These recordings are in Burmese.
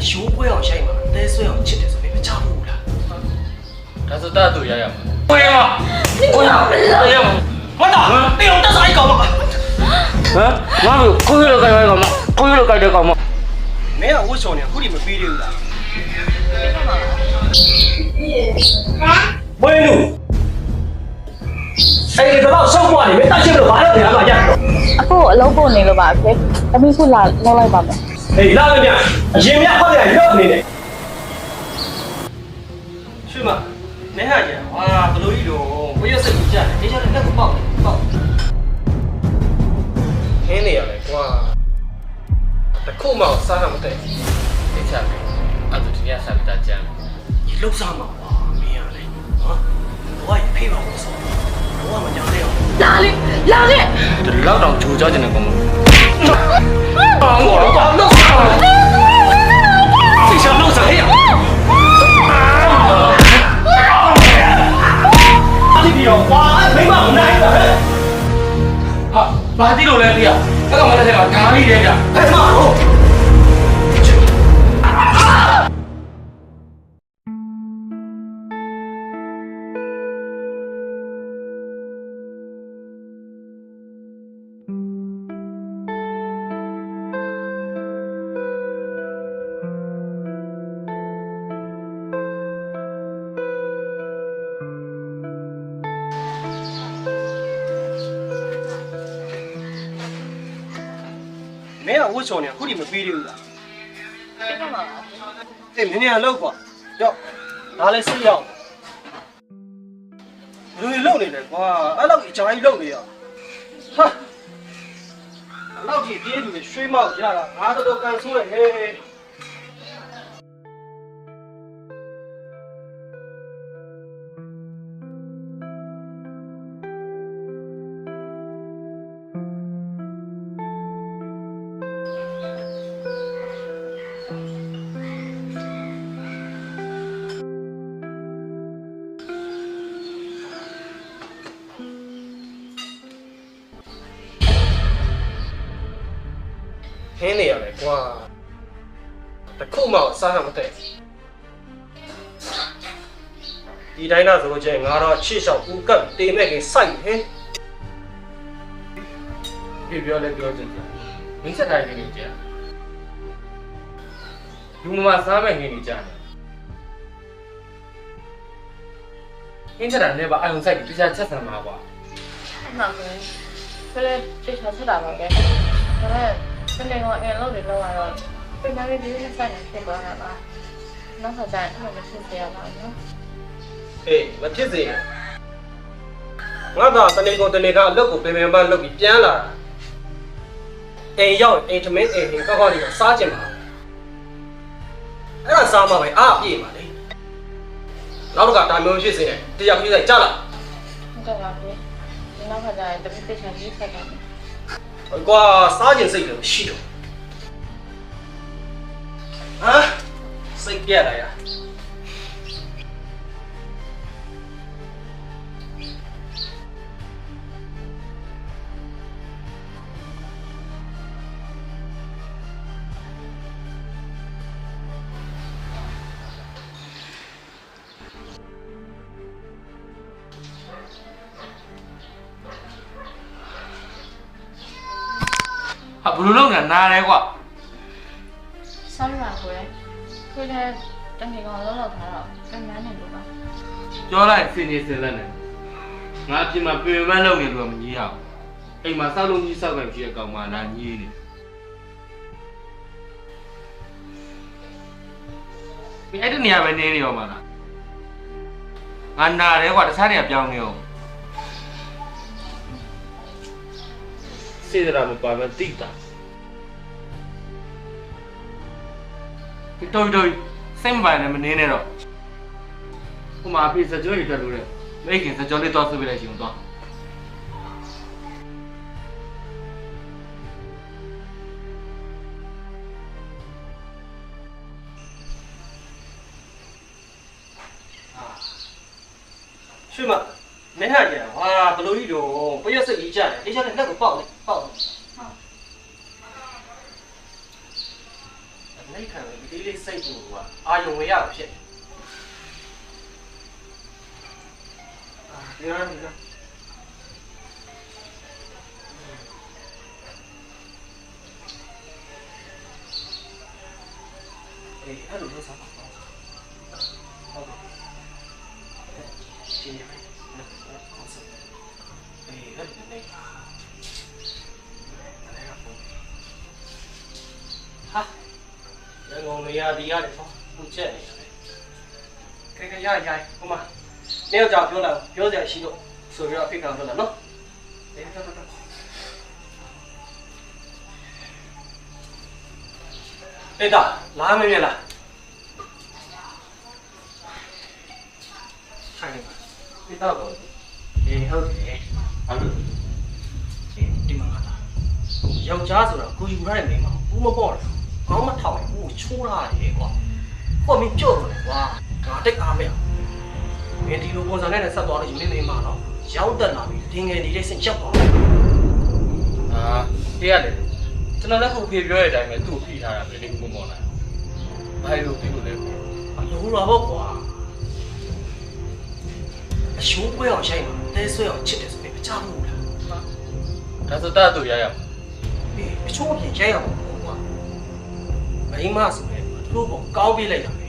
အယိုးပွဲအောင်ရှိုက်မှာအသေးဆွဲအောင်ချစ်တယ်ဆိုပြီးမချဘူးလားဒါဆိုတတ်သူရရမှာ။ပွဲရပွဲရပွဲရမတာတေအောင်တက်ဆိုင်ကောင်မဟမ်ငါ့ကိုကိုရလောက်ကြိုက်ကောင်မကိုရလောက်ကြိုက်တဲ့ကောင်မမင်းကဝှချော်နေအခုဒီမပြီးသေးဘူးလားဘွေလူအဲ့ဒီတော့ဆောက်ပွားနေမင်းတက်ချင်လို့ဘာလို့တရားမှရတော့အခုအလုပ်ပို့နေလို့ပါဖေ။သမီးခုလာလောက်လိုက်ပါမယ် ဟေးလာမင်းအရင်မြဖောက်တယ်ရောက်နေတယ်ရွှေမမင်းဟာကြာဟာဘလို့ကြီးတော့ဘယ်ရစိတ်ကြီးကြတယ်ဒီချက်နဲ့လက်ကိုပေါက်တယ်ပေါက်ခင်းနေရလဲကွာတခုမှစားရမတဲ့သိချမယ်အဲ့ဒါဒီနေ့ဆက်ပြီးတကြမ်းဒီလှုပ်စားမှာကွာမင်းရလေဟာဘာကြီးဖေးပါလို့ဆိုဘာမှမကြောက်ရအောင်။လာလေလာလေဒီလောက်တောင်ဂျိုးကြကျင်တဲ့ကောင်မဘာလို့ ဘာလို့ဒီချောင်းလို့စားရအဲ့ဒီရောကွာမိမမနိုင်တာဟဲ့ဟာဘာတိလို့လဲပြအဲ့ကောင်မလက်ထက်ကဓာရီတဲ့ဗျဘယ်မှာတော့မင်းက ချော်နေအခုဒီမပြီးသေးဘူးလား။ပြတ်မှာပါအေးမင်းနေရလောက်ကွာကြောက်ဒါလည်းစိတ်ရောက်ဘယ်လိုလုပ်နေလဲကွာအဲ့လောက်အကြာကြီးလုပ်နေရဟာအဲ့လောက်ကြီးပြေးလူတွေရွှေမောက်ရတာငါတော်တော်ကန်ဆိုးတယ်ဟဲ့ င်းနေရလဲကွာတခုမှစားရမတဲ့ဒီတိုင်းတော့ဆိုလို့ချင်းငါတော့ချစ်လျှောက်ဦးကပ်တေမဲ့ခင်စိုက်ဟင်းပြပြောလဲပြောချင်တယ်မင်းဆက်တိုင်းနေကြလူမမစားမဲ့ငင်းနေကြတယ်အင်းချက်တာလည်းပါအယုံဆိုင်ပြီးတခြားချက်ဆံမှာကွာ။ဟုတ်ပါမယ်။ဖေးတိတ်ချဆက်တာပါပဲ။ဒါနဲ့ စနေကအင်လောက်တွေလောက်လာတော့ပြန်လာပြီးဒီနေ့ဆိုင်နေဖြစ်သွားတာပါ။နောက်ခါကျရင်အဲ့လိုဖြစ်စေရပါမယ်နော်အေးမဖြစ်စေနဲ့ငါကတနေကုန်တနေကအလုပ်ကိုပင်ပင်ပန်းလုပ်ပြီးပြန်လာတာအိမ်ရောက်အိမ်ထမင်းအိမ်ဟင်ကောက်ကောက်လေးစားကျင်ပါအဲ့ဒါစားမှပဲအားပြေးပါလေနောက်တော့ကတာမျိုးဖြစ်စေနဲ့တရားကြီးဆိုင်ကြလာ။ဟုတ်ကဲ့ပါဖေ။ဒီနောက်ခါကျရင်တပိတိတ်ချကြီးဆက်တာမယ် ကွာစားကျင်စိတ်လည်းမရှိတော့ဟမ်စိတ်ပြက်လာရ နားတယ်ကွာ။ဆောင်းလာကိုယ်ခွေးလည်းတနေကောင်လောက်လောက်ထားတော့ပြန်များနေလို့ပါပြောလိုက်စင်နေစင်လက်နဲ့ငါအပြင်မှာပြင်ပန်းလုပ်နေလို့မကြီးရအောင်အိမ်မှာစောက်လုံးကြီးစောက်ကန်ကြီးရဲ့ကောင်မနာကြီးနေဒီအဲ့ဒီနေရာပဲနေနေရောမလားငါနာတယ်ကွာတခြားနေရာပြောင်းနေအောင်စေတရာမပါမတိတာ ဒီတော်တော်စိတ်မပိုင်နဲ့မနေနဲ့တော့ဟိုမှာအဖေစကြောတွေတက်လို့တဲ့မိခင်စကြောလေးသွားဆွေးပေးလိုက်ရှင်တော့ရွှေမမင်းဟာကြာဟာဘလို့ကြီးတော့ပရက်စိတ်ကြီးကြတယ်ဒီချက်နဲ့လက်ကိုပေါက်လေပေါက်လေဟုတ်အဲ့ခံလေဒီဒီလေးစိတ်ကိုကအာယုံ ဝင်ရတာဖြစ်တယ်အာဒီရဒီရအေးအဲ့လိုလုပ်စားပါဟုတ်ကဲ့ရှ င်းရမယ်ဟုတ်ဆက်အေးအဲ့လိုနေဟာရန်ကုန်နေရာဒီရတယ်ပေါ့သူချက်နေရတယ်ကဲကဲရရဟိုမှာနေရောက်ကြပြောလာပြောစရာရှိလို့ဆိုပြီးတော့အဖိတ်ကောင်ပြောလာနော်အေးတော်တော်တော်အေးတာလာမမြင်လားဆိုင်ပါဒီတော့တော့အေးဟုတ်တယ်ဟုတ်လို့အေးဒီမှာလာယောက်ျားဆိုတော့ကိုယူရတဲ့မိန်းမဘူးမပေါ့လားကော င်းမထောက်ရင်ဘူးချိုးရတယ်ကွာဟောမင်းကြောက်တယ်ကွာငါတိတ်အားမရမင်းဒီလိုပုံစံနဲ့ဆက်သွားလို့မင်းမိန်းမနော်ရောက်တက်လာပြီတင်ငယ်နေတဲ့စိတ်ချက်ပါအာတရားလေကျွန်တော်လည်းခုဖေပြောတဲ့အတိုင်းပဲသူ့ကိုဖိထားတာပဲလေကိုမော်လာဘာလို့ဒီလိုလဲအလိုလာပေါ့ကွာအရှိုးပွဲအောင်ရှိုင်းမှာတဲဆွဲအောင်ချစ်တယ်ဆိုရင်မချဘူးလားဒါဆိုတတ်သူရရမှာအေးအချိုးအပြင်ရိုက်ရမှာပေါ့ကွာ မိန်းမဆိုရင်သူတို့ပေါ့ကောင်းပေးလိုက်တာပဲ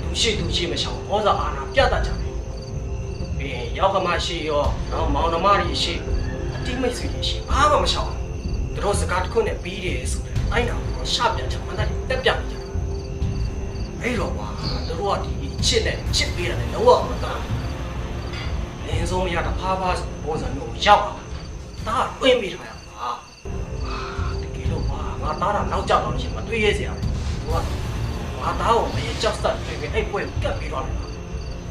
သူရှိသူရှိမချောင်းဩဇာအာဏာပြတ်တတ်ကြတယ်အေးရောက်ကမရှိရောတော့မောင်နှမတွေရှိအတိမိတ်ဆွေတွေရှိဘာမှမချောင်းသူတို့စကားတစ်ခုနဲ့ပြီးတယ်ဆိုတယ်အဲ့ဒါကိုရှပြန်ချင်မှန်းတယ်တက်ပြနေကြတယ်အဲ့တော့ကွာသူတို့ကဒီချစ်နဲ့ချစ်ပေးတယ်လုံးဝမကမ်းလင်းစုံမရတာဖားဖားပုံစံမျိုးရောက်အောင်ဒါကတွင်းပေးထားရမှာတကယ်လို့ကွာ ငါသားတာနောက်ကြောက်တော့ရှင်မတွေးရဲစရာဘူးသူကငါသားကိုမရေကြောက်စက်တွေပဲအဲ့ပွဲကိုကတ်ပြီးတော့တယ်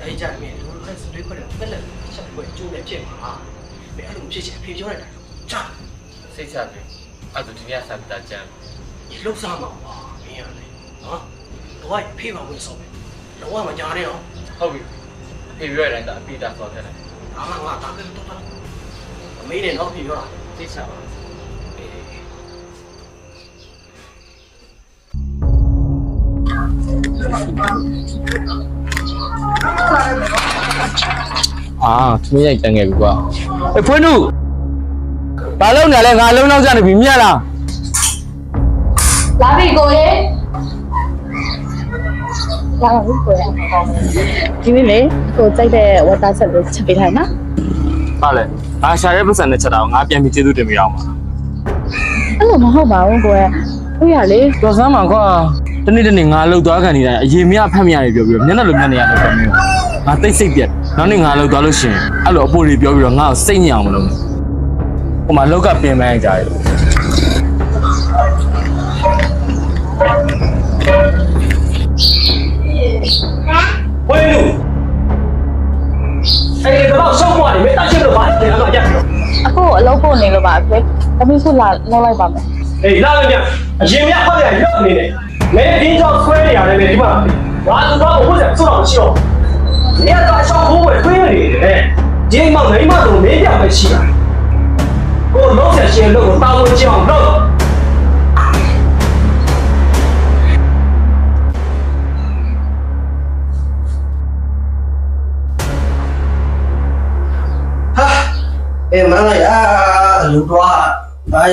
အဲ့ကြမြင်သူတို့လည်းစတွေးခွက်တယ်ပဲလက်ချက်ပွဲကျိုးနေဖြစ်မှာဘယ်အဲ့လိုဖြစ်ချင်ဖေပြောလိုက်တာချာစိတ်ချပြီအဲ့ဒါဒီနေ့ဆက်တာကြမ်းဒီလှုပ်ရှားမှာပါမင်းရလေနော်တော့ဖေးပါဝင်ဆုံးပဲလုံးဝမကြားနဲ့နော်ဟုတ်ပြီဖေပြောတဲ့အတိုင်းဒါအပိတာဆော်ခဲ့တယ်ဒါမှငါသားကတော့တော့အမေနဲ့တော့ဖေပြောတာစိတ်ချပါ အာသမီးရိုက်တန်ခဲ့ပြီကွာအေးဖွင့်နုဘာလုပ်နေလဲငါအလုံးနောက်ကျနေပြီမြတ်လားလာပြီကိုရေလာပါဘူးကိုရေဒီနေ့လေကိုကြိုက်တဲ့ဝတ်သားချက်လေးချက်ပေးထားနော်ဟာလေငါရှာတဲ့ပတ်စံနဲ့ချက်တာကိုငါပြန်ပြီးကျေးဇူးတင်ပြရအောင်ပါအဲ့လိုမဟုတ်ပါဘူးကိုရေကိုရလေတော်စမ်းမှာကွာ တနေ့တနေ့ငါလှုပ်သွားခံနေတယ်အရင်မြဖက်မြရပြောပြီးတော့မျက်နှာလိုမျက်နှာရတော့ပြောမျိုးငါသိစိတ်ပြက်နောက်နေ့ငါလှုပ်သွားလို့ရှိရင်အဲ့လိုအဖို့တွေပြောပြီးတော့ငါ့ကိုစိတ်ညစ်အောင်မလုပ်နဲ့ဟိုမှာလောက်ကပင်ပန်းကြတယ်ဝေးလူအဲ့ဒီကတော့ရှောက်သွားတယ်မင်းတက်ချင်လို့ပါတယ်ကတော့ရက်ပြောအခုအလုပ်ပို့နေလို့ပါဖေသမီးခုလာလောက်လိုက်ပါမယ်အေးလာမင်းအရင်မြဟုတ်တယ်ရောက်နေတယ် မင်းဒီကြောင့်ဆွဲနေရတယ်လေဒီမှာငါသူတော့ဘုရားစွတော့မရှိတော့နေရာတော့ရှောက်ဖို့ပဲဆွဲနေတယ်ဒီမှာမိမတို့မင်းပြပဲရှိတာကိုလုံးဆက်ရှင်လို့တာဝန်ကြအောင်လုပ်ဟာအေးမလိုက်အာလူတော့ဘာ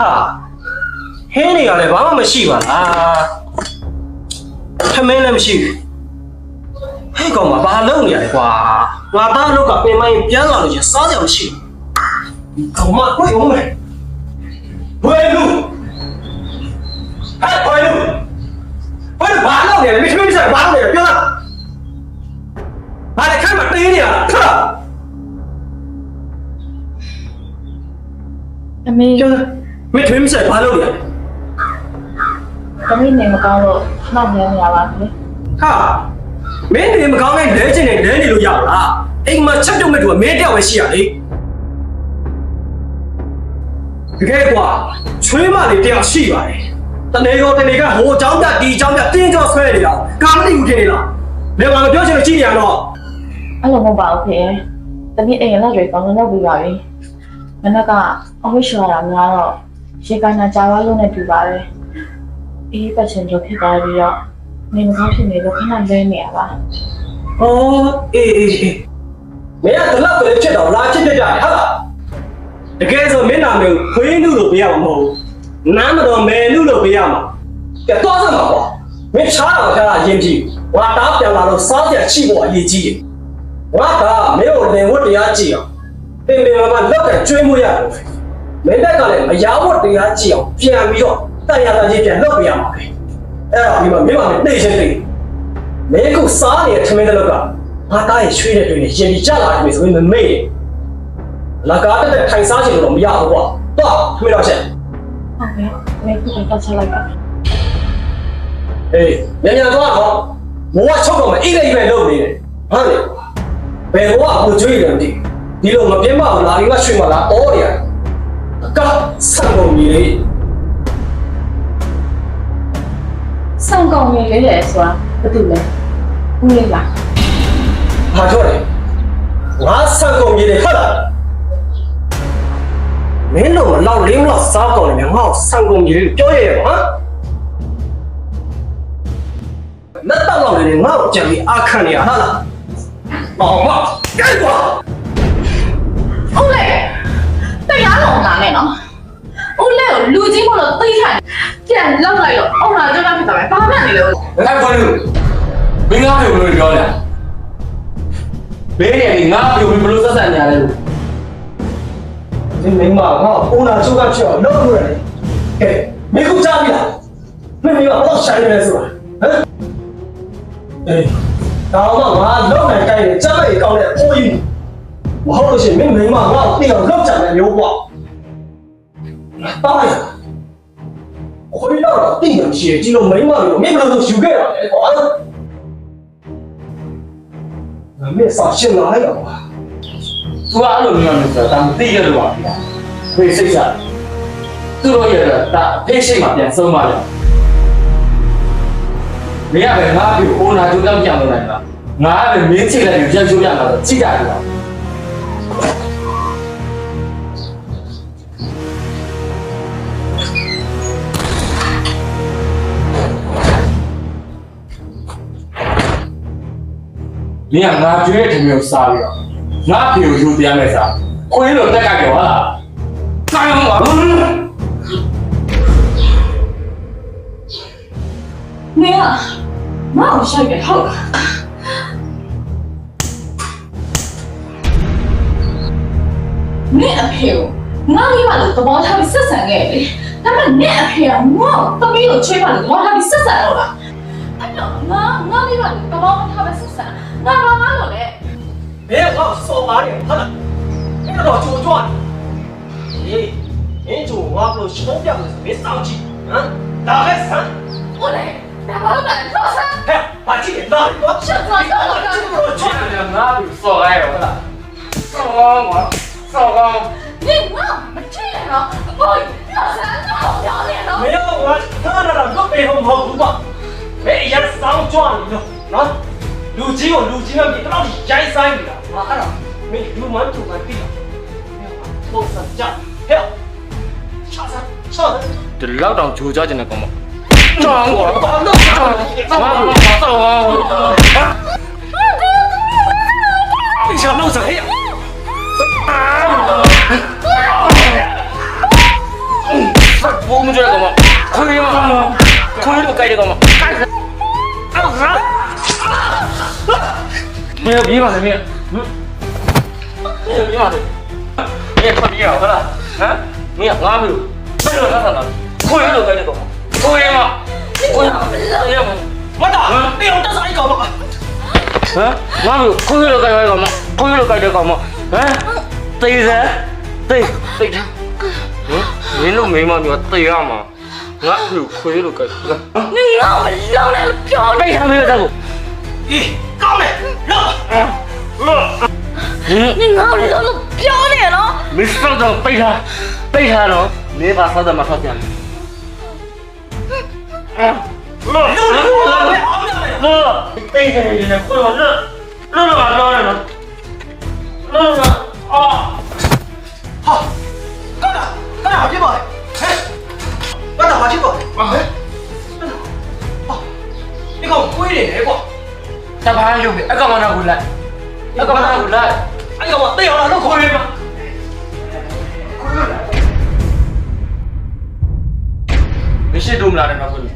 ဟာဟင်းနေရလဲဘာမှမရှိပါလားထမင်းလည်းမရှိဘူးဟဲ့ကောင်မဘာလုပ်နေရလဲကွာငါသားလောက်ကပင်မရင်ပြန်လာလို့ချင်းစားကြမရှိဘူးကောင်မကိုယ်အောင်မယ်ဘယ်လူဟဲ့ဘယ်လူဘယ်ဘာလုပ်နေလဲမင်းမင်းစားဘာလုပ်နေလဲပြောတာဘာလဲခက်မတေးနေရလားခက်သမီးပြောတာ မင်းထွေးမဆက်ဘာလုပ်နေလဲ သမီးနေမကောင်းလို့နောက်မြင်နေရပါဖေ ဟာမင်းတွေမကောင်းတဲ့လဲချင်တဲ့လဲနေလို့ရလားအိမ်မှာချက်ပြုတ်မဲ့သူကမင်းတယောက်ပဲရှိရလေတကယ်ကွာချွေးမလေးတယောက်ရှိပါတယ်တနေရောတနေကဟိုเจ้าတက်ဒီเจ้าတက်တင်းကြောဆွဲနေတာကာမတိဘူးထင်နေလားလေဘာမပြောချင်လို့ကြည့်နေရတော့ အဲ့လိုမဟုတ်ပါဘူးဖေသမီးအိမ်လောက်တွေကောင်းလို့လုပ်ပြီးပါပြီ မနက်ကအဝိရှော်တာများတော့ ရေကနာကြာသွားလို့နဲ့ပြပါတယ်အေးပတ်ချင်လို့ဖြစ်သွားပြီးတော့နေမကောင်းဖြစ်နေလို့ခဏလဲနေရပါဟောအေးအေးအေးမင်းကဒီလောက်ပဲဖြစ်တော့လာချစ်ပြကြတယ်ဟုတ်လားတကယ်ဆိုမင်းနာမည်ကိုခွေးနုလို့ပြရမှာမဟုတ်ဘူးနားမတော်မဲနုလို့ပြရမှာကဲတော့စမ်းပါကွာမင်းချားတော့ချားတာရင်ကြည့်ငါတားပြန်လာတော့စားပြချိဖို့အရေးကြီးတယ်ငါကမင်းကိုလင်ဝတ်တရားကြည့်အောင်ပင်ပင်မမလောက်ကကျွေးမှုရတယ် မင်းတက်ကလည်းမရဝတ်တရားကြည့်အောင်ပြန်ပြီးတော့တက်ရတာချင်းပြန်လုပ်ပြရမှာပဲအဲ့ဒါပြီးမှမင်းမနဲ့နှိမ့်ချင်းနှိမ့်မင်းခုစားနေတဲ့ထမင်းတစ်လောက်ကငါတားရဲ့ရွှေတဲ့တွင်ရင်ရင်ဒီကြလာတယ်ဆိုရင်မမေ့လကားတက်တဲ့ထိုင်စားချင်လို့တော့မရဘူးကွာတော့ထမင်းတော့ချက်ဟုတ်ကဲ့မေခုပဲတက်ချက်လိုက်ပါအေးမြန်မြန်သွားတော့ဘဝချုပ်တော့မအိတ်လေးပဲလုပ်နေတယ်ဟာလေဘယ်ဘဝကိုကြွေးတယ်မသိဒီလိုမပြင်းမဘူးလာရင်ကရွှေမလားအော်ရတယ် အကဆန်ကုန်ကြီးလေစောင့်ကောင်းနေလေဆိုတာဘာတူလဲဦးလေးလားဟာကြောတယ်ငါဆန်ကုန်ကြီးလေဟုတ်လားမင်းတို့မလောက်လေးမလောက်စားကုန်နေငါ့ကိုဆန်ကုန်ကြီးလေပြောရရပါဟမ်လက်တော့လောက်နေငါ့ကိုကြံပြီးအခန့်နေရဟာလား။အောင်မကြိုက်ကွာဦးလေးတ ရားလုံးလာနဲ့နော်ဦးလေးကိုလူကြီးမလို့သိထိုင်ပြန်လောက်လိုက်တော့အောင်လာကြတော့ဖြစ်သွားမယ်ဘာမှမနေလို့ငါခေါ်လို့မင်းငါ့ကိုဘယ်လိုပြောလဲဘေးရည်ငါ့ကိုဘယ်လိုဆက်ဆံညာလဲလို့။ဒီမိမငါ့ကိုပုံနာချုပ်ကဖြစ်အောင်လုပ်လို့ရတယ်။ကဲမင်းခုကြားပြီလား။မင်းကတော့ဆိုင်နေဆိုတာဟမ်။အေးဒါမှငါလောက်နိုင်တိုင်းနဲ့ကြားရကောင်းတဲ့အဖိုးကြီး မဟုတ်လို့ရှိရင်မင်းမိမငါ့ကိုသိအောင်လောက်ကြတယ်မျိုးပေါ့။တားရခွေးတော့တိတ်မရှိရင်ဒီလိုမိမမျိုးမင်းဘယ်လိုယူခဲ့ရလဲကွာ။ငါမင်းစာရှင်းလာလိုက်တော့ကွာသူကအဲ့လိုမျိုးမျိုးဆိုတာမသိရလို့ပါဗျာဖေးစိတ်စားသူတို့ရတာဖေးရှိမှပြန်ဆုံးပါလေမင်းကပဲငါ့ကိုအိုနာကျိုးတောင်းကြံလို့လိုက်တာငါကပဲမင်းချိတ်လိုက်ပြီးပြန်ချိုးပြမှာတော့ကြည့်ကြတယ် မင်းကငါကျွေးတဲ့ထင်မျိုးစားပြီးတော့ငါဖေကိုယူပြမယ်စားခွေးလိုတက်ကကြောဟာလားစားရမှာမင်းကမအောင်ရှိုက်တယ်ဟုတ်လားမင်းအဖေကိုငါမိမလို့သဘောထားပြီးဆက်ဆံခဲ့တယ်ဒါပေမဲ့နင့်အဖေကငါ့ကိုတမီးကိုချွေးပါလို့သဘောထားပြီးဆက်ဆံတော့လားအဲ့တော့ငါငါမိမလို့သဘောထားပြီးဆက်ဆံ ငါဘာမှလို့လဲ ဘယ်ကောင်စော်ပါနေဟုတ်လားအဲ့တော့ကြိုကြွတယ်ဟေးမင်းကြိုငါဘလို့ရှုံးပြလို့မင်းစောင့်ကြည့်ဟမ်ဒါပဲဆန်း ဟုတ်လေဒါဘာလို့လဲတော့ဆန်း ဟဲ့ဘာကြည့်လဲနားရော ရှက်သွားတော့တော့ ချစ်တယ် ငါ့ကိုစော်လိုက်ရောလားစော်ကောင်းကွာစော်ကောင်း 你我没这样，我要三道教练 မ 了。 င်းတို့ကသာရတာတော့ပေဟောမဟုတ်ဘူးကွာမင်းရစောင်းကြွနေ လို့နော်လူကြီးကိုလူကြီးနဲ့ဒီတော့ရိုက်ဆိုင်နေတာဟာအဲ့ဒါမင်းလူမန်တူမန်ပြီတော့စကြဟဲ့ချာစားချာစား ဒီလောက်တောင်ဂျိုကြကျင်တဲ့ကောင်မနောင်းကွာ ဘာလို့ချာစား ငါ့ကိုစော်ကောင်း 你想弄谁呀？ ဘုံမကြတဲ့ကောင်မခွေးမခွေးလိုကြိုက်တဲ့ကောင်မ မင်းပြေးပါလေမင်းမင်းပြေးပါလေမင်းထွက်ပြေးရအောင်ဟုတ်လားဟမ်မင်းကငားပြီလို့ဘယ်လိုလဲဆန္ဒခွေးလိုခိုင်းနေတော့ခွေးမခွေးရမမတာတေအောင်တက်စားလိုက်ကောင်မဟမ်ငားပြီခွေးလိုခိုင်းရကောင်မခွေးလိုခိုင်းတဲ့ကောင်မဟမ်တေးစဲတေးတေးဟမ်မင်းတို့မိမမျိုးတေးရမှာငါ့ကိုခွေးလိုခိုင်းလားနင်ငါ့ကိုလောင်းနေပြောနေရမယ်တော့အေး 来，让。嗯，你哪里都是表脸了？没事的，背上，背上了，没把啥子嘛上去。嗯，乐，乐，乐，背上来，乐，乐乐把乐来了，乐乐啊，好，干了，干了，金宝。班长，把金宝，哎，班长，啊，你给我跪下来过。 တယ်ကွာတဘာရုပ်ပဲအကောင်မနာကိုလိုက်အကောင်မနာကိုလိုက်အဲ့ကောင်ကတေးအောင်လားလို့ခေါ်နေမှာမရှိတော့မလားတော့ခွလို့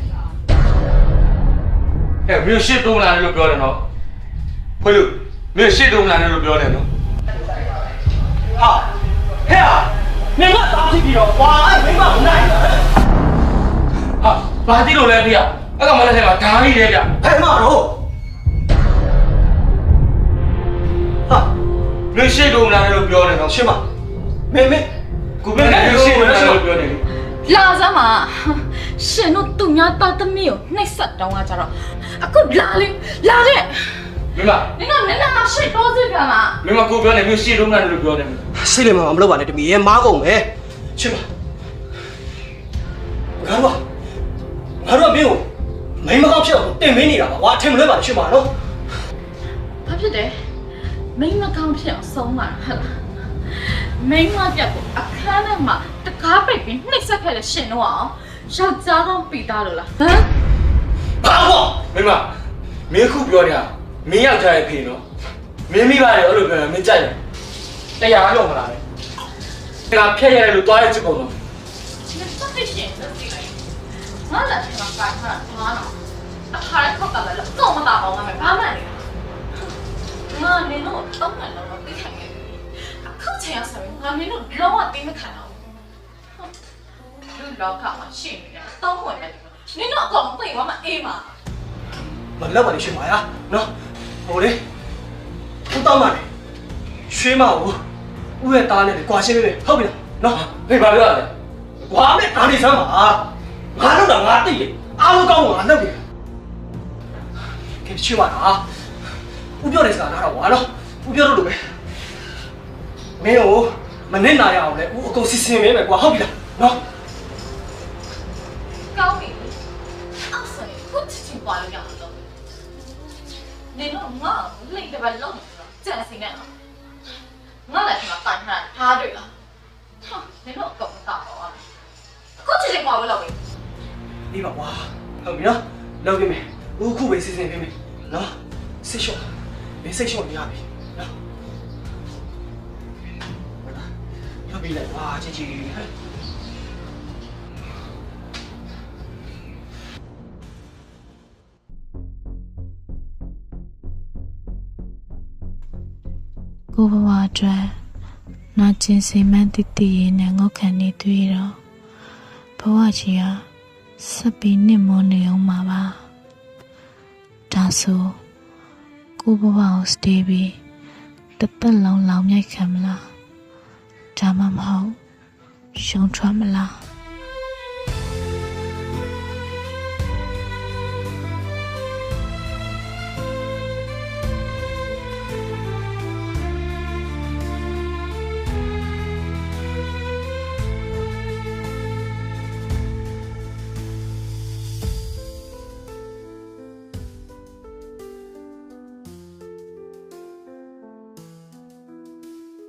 ဟဲ့မြို့ရှိတော့မလားလို့ပြောတယ်နော်ခွလို့မြို့ရှိတော့မလားလို့ပြောတယ်နော်ဟာဟဲ့ဟာနေကတားဖြစ်ပြီးတော့ဝါအဲ့မိမမနိုင်ဘူးဟာဘာတိလို့လဲဖေအကောင်မလက်ထဲမှာဓာကြီးတယ်ဗျဟဲ့မတော့ မြို့ရှိတော့မလားလို့ပြောတယ်နော်ရှင်းမမေမေကိုမင်းကမြို့ရှိတော့မလားလို့ပြောတယ်လေလာစမ်းပါရှင်တို့သူများသားသမီးကိုနှိပ်စက်တောင်းတာကြတော့အခုလာလေလာလေမင်းမနင်ကနင်နာရှိတော့စစ်ကမှာမင်းမကိုပြောနေမြို့ရှိတော့မလားလို့ပြောတယ်စိတ်လည်းမမလုပ်ပါနဲ့တမီးရဲ့မားကုန်ပဲရှင်းမငါတို့ကငါတို့ကမင်းကိုမိမကောက်ဖြစ်အောင်တင်မင်းနေတာပါဝါထင်မလွဲပါနဲ့ရှင်းပါနော်ဘာဖြစ်တယ် မိမကောင်းဖြစ်အောင်ဆုံးလာဟဲ့လားမိမပြက်ကိုအခန်းထဲမှာတကားပိတ်ပြီးနှိပ်စက်ခဲ့တဲ့ရှင်တော့အောင်ယောက်ျားတော့ပီတာလို့လားဟမ်ဘာပေါ့မိမမင်းခုပြောနေတာမင်းယောက်ျားရဲ့ဖေနော်မင်းမိဘတွေအဲ့လိုပြောတယ်မင်းကြိုက်တယ်တရားလုံးမလားလေတရားဖျက်ရတယ်လို့တွားရချစ်ကုန်တော့မင်းတို့ဖြစ်ရှင်လို့သိလိုက်ငါလည်းပြန်ပါခါခါတော့အခါရက်ခောက်ကလည်းတော့မတားအောင်မယ်ဘာမှမလုပ် ငါမင်းတို့အုံးမှန်လုံးတော့ပြီးခံခဲ့ပြီအခုချိန်ရဆိုရင်ငါမင်းတို့လုံးဝပြီးမခံတော့ဘူးလူလောကမှာရှိနေတာတော့ဝင်တယ်နင်တို့အကုန်ပိတ်သွားမှအေးမှာမလောက်ပါနဲ့ရှင်မယားနော်ဟိုလေဦးတောင်းပါလေရွှေမကိုဦးရဲ့သားနဲ့ကွာရှင်းပေးမယ်ဟုတ်ပြီလားနော်ဟေးဘာပြောရလဲကွာမဲ့ဒါနေစမ်းပါငါတို့ကငါသိလေအားလုံးကောင်းကောင်းငါလုပ်တယ်ကဲရွှေမလား ဦးပြောတဲ့စကားနားတော့ဝါနော်ဦးပြောတော့လို့ပဲမင်းကိုမနစ်နာရအောင်လေဦးအကုန်စီစဉ်ပေးမယ်ကွာဟုတ်ပြီလားနော်ကောင်းပြီအောက်ဆိုင်ဖုတ်ချင်ပါလို့ရအောင်လုပ်နေတော့ငါလိမ့်တပတ်လုံးကျန်စီနေတော့ငါလည်းဒီမှာတိုင်ထားထားတွေ့လားဟာနေတော့အကုန်မတော့ပါဘူးအခုချစ်ချင်ပါလို့လုပ်ပြီဒီပါကွာဟုတ်ပြီနော်လုပ်ပြီမယ်ဦးခုပဲစီစဉ်ပေးမယ်နော်စစ်ရှော့ မင်းစိတ်လျှော့နေရပြီနော်ဟုတ်ပြီလေကွာချီချီဟဲ့ကိုဘဝအတွက်နာကျင်စိမ်မန်းတည်တည်ရနဲ့ငေါက်ခံနေတွေ့တော့ဘဝကြီးဟာဆက်ပြီးနစ်မွန်နေအောင်မှာပါဒါဆို ကိုဘဝကိုစတေးပြီးတစ်သက်လုံးလောင်မြိုက်ခံမလားဒါမှမဟုတ်ရှုံထွက်မလား